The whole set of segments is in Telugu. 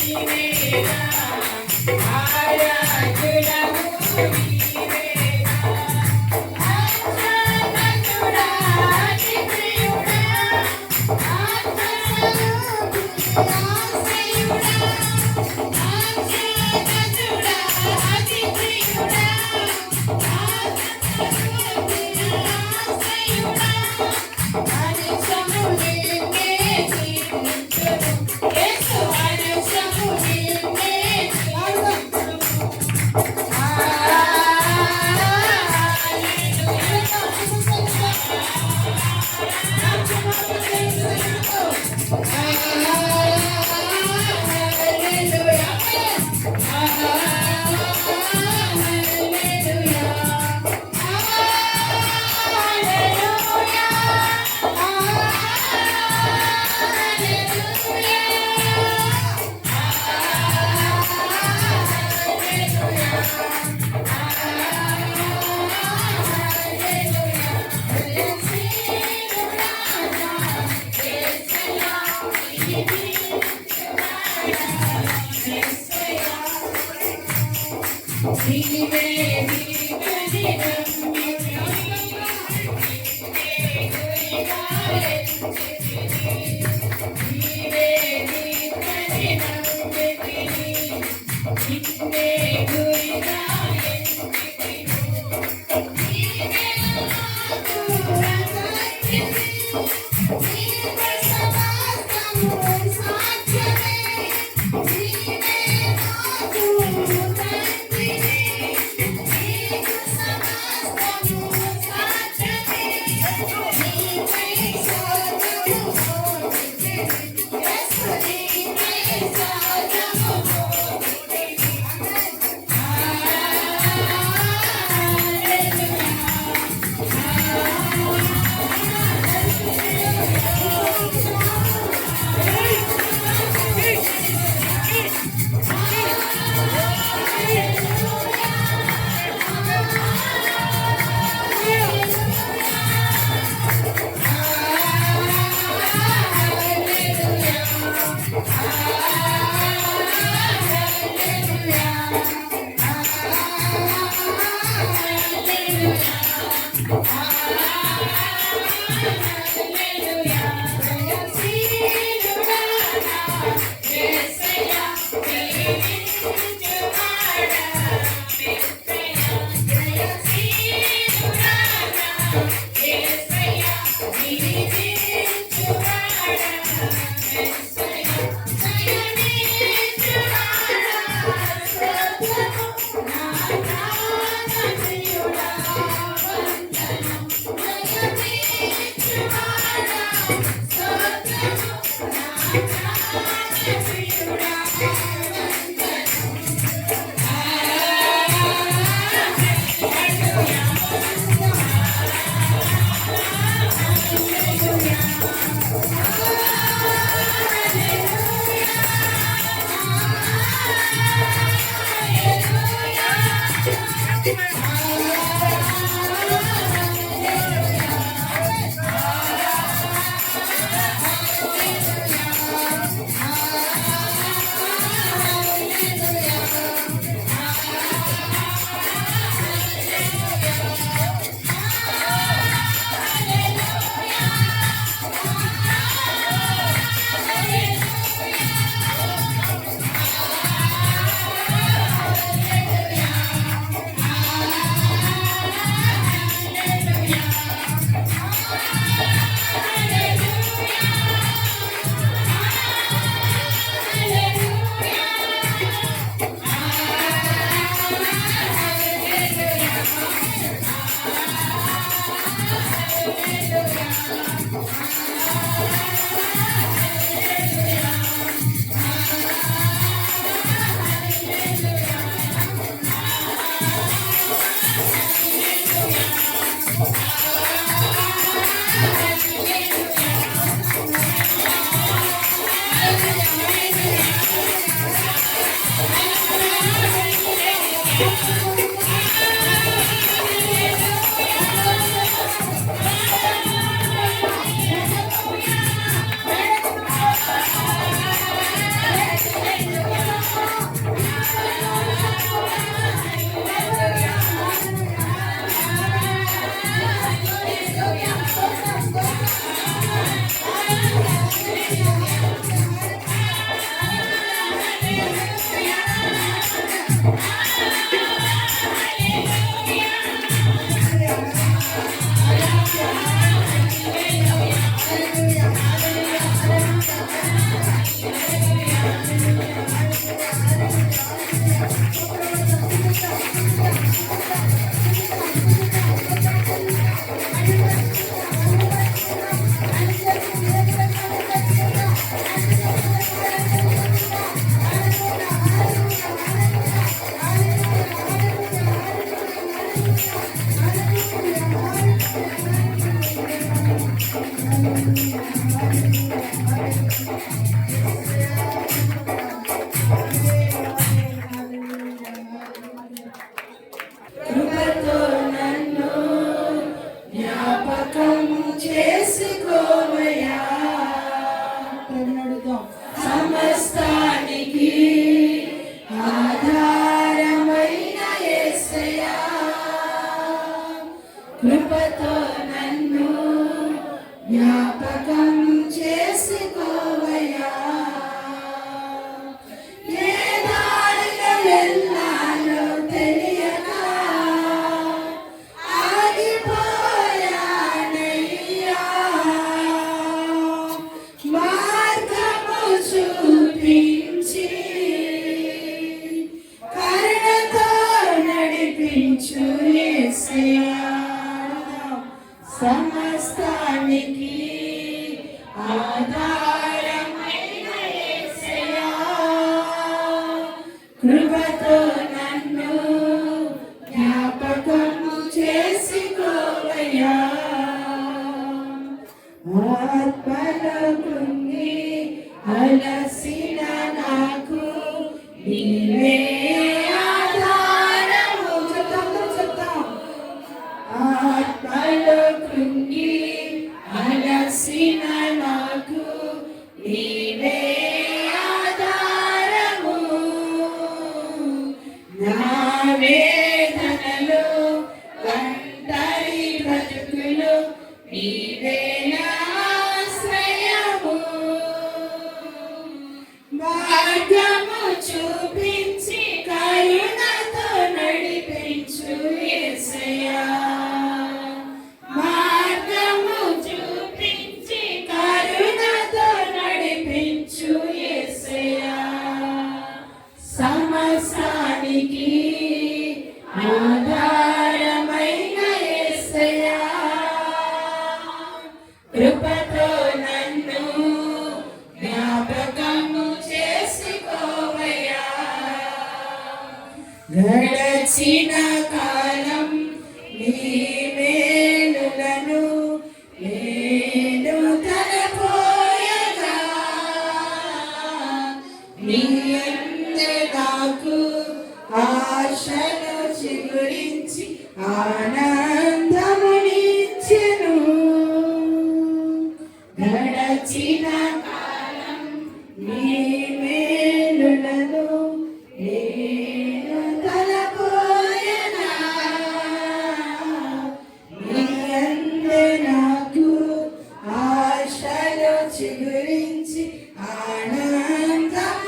I am He made どうぞ。Thank you. సమస్తానికి ఆధార గడచిన కాలం నీ మేలులను నేను తలపోయగా. నీ నాకు ఆశను చిగురించి ఆనంద చిగురించి ఆనందమునిచ్చెను.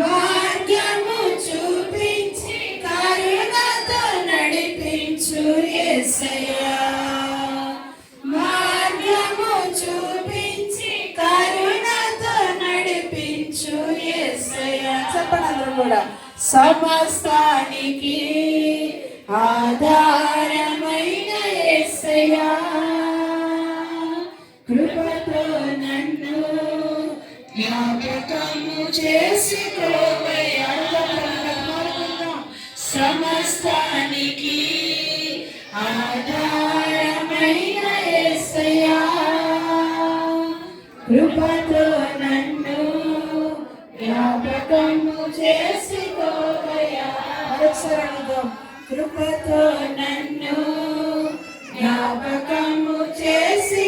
మార్గము చూపించి కరుణతో నడిపించు యేసయ్యా మార్గము చూపించి కరుణతో నడిపించు యేసయ్యా చెప్పండి కూడా. సమస్తానికి ఆధారమైన యేసయ్యా కృపతో నన్ను జ్ఞాపకము చేసుకోవయ్యా సమస్తానికి ఆధారమైన యేసయ్యా కృపతో నన్ను జ్ఞాపకము చేసుకోవయా మరొకసారి కృపతో నన్ను జ్ఞాపకము చేసి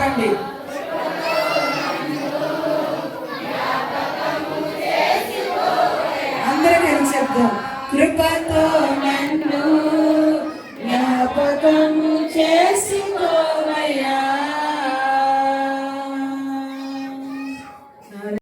ఒకసారి చెప్పండి అందరూ కలిసి చెప్తాం? కృపతో